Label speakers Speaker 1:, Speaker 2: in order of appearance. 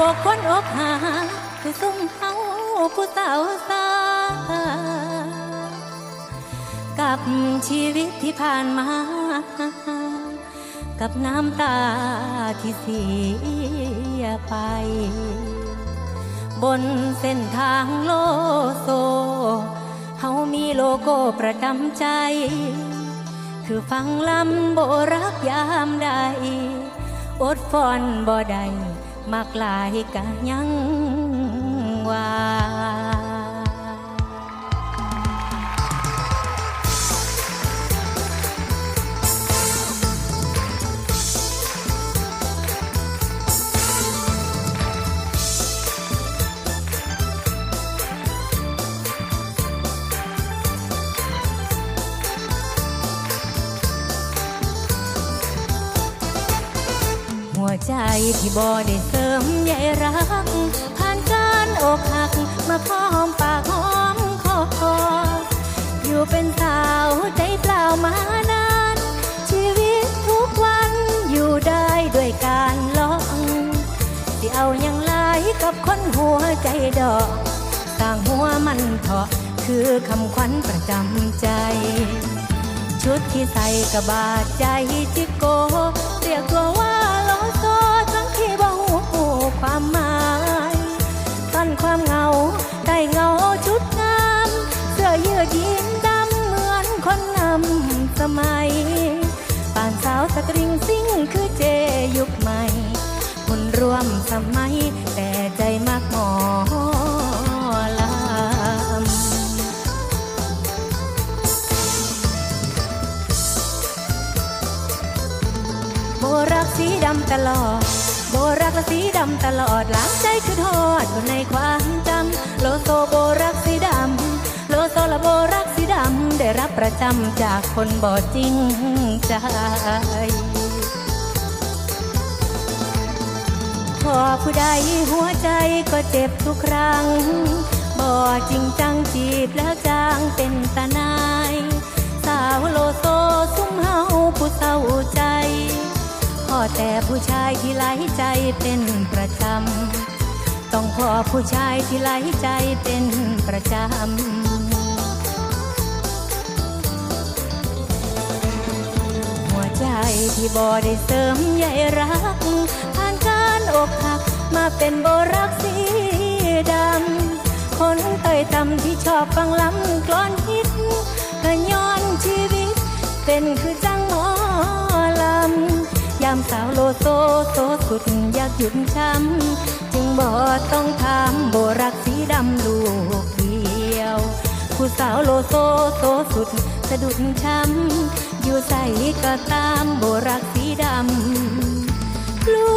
Speaker 1: บอกคนอกหา คือซุ่มเขาผู้สาวสากับชีวิตที่ผ่านมา กับน้ำตาที่เสียไป บนเส้นทางโลโซเฮามีโลโก้ประจำใจ คือฟังลำโบรักยามใด อดฟอนบ่ได้ มากลายกะยังว่า ใจที่บ่ได้เสริมใยรัก ผ่านการอกหัก มาพร้อมปากหอมคออยู่เป็นสาวใจเปล่ามานาน ชีวิตทุกวันอยู่ได้ด้วยการลองสิเอาอย่างไรกับคนหัวใจดอกต่างหัวมันเถาะคือคำขวัญประจำใจ ชุดที่ใส่กระบาดใจจิโก เรียกตัวว่าโลโซ ที่บ่หูความหมายต้นความเหงา ได้เงาชุดงาม เสื้อยืดยีนดำเหมือนคนนำสมัยป่านสาวสตริงซิ่งคือเจยุคใหม่คนร่วมสมัย แต่ใจมากหมอลำโบรักสีดำตลอด โบรักและสีดำตลอดหลังใจคือทอดอยู่ในความจำโลโซโบรักสีดำโลโซและโบรักสีดำได้รับประจำจากคนบ่จริงใจพอผู้ใดหัวใจก็เจ็บทุกครั้ง บ่จริงจังจีบแล้วจางเป็นตาหนาย แต่ผู้ชายที่ไหลใจเป็นประจำ ต้องขอผู้ชายที่ไหลใจเป็นประจำหัวใจที่บ่ได้เสริมใยรัก ผ่านการอกหักมาเป็นโบรักสีดำ คนเตยตำที่ชอบฟังลำกลอนฮิตก็ย้อนชีวิต เป็นคือจั โลโซโซสุดอยากหยุดช้ำจึงบ่ต้องถามโบรักสีดำลูกเดียวผู้สาวโลโซโซสุดสะดุดช้ำอยู่ใส่ก็ตามโบรักสีดำลู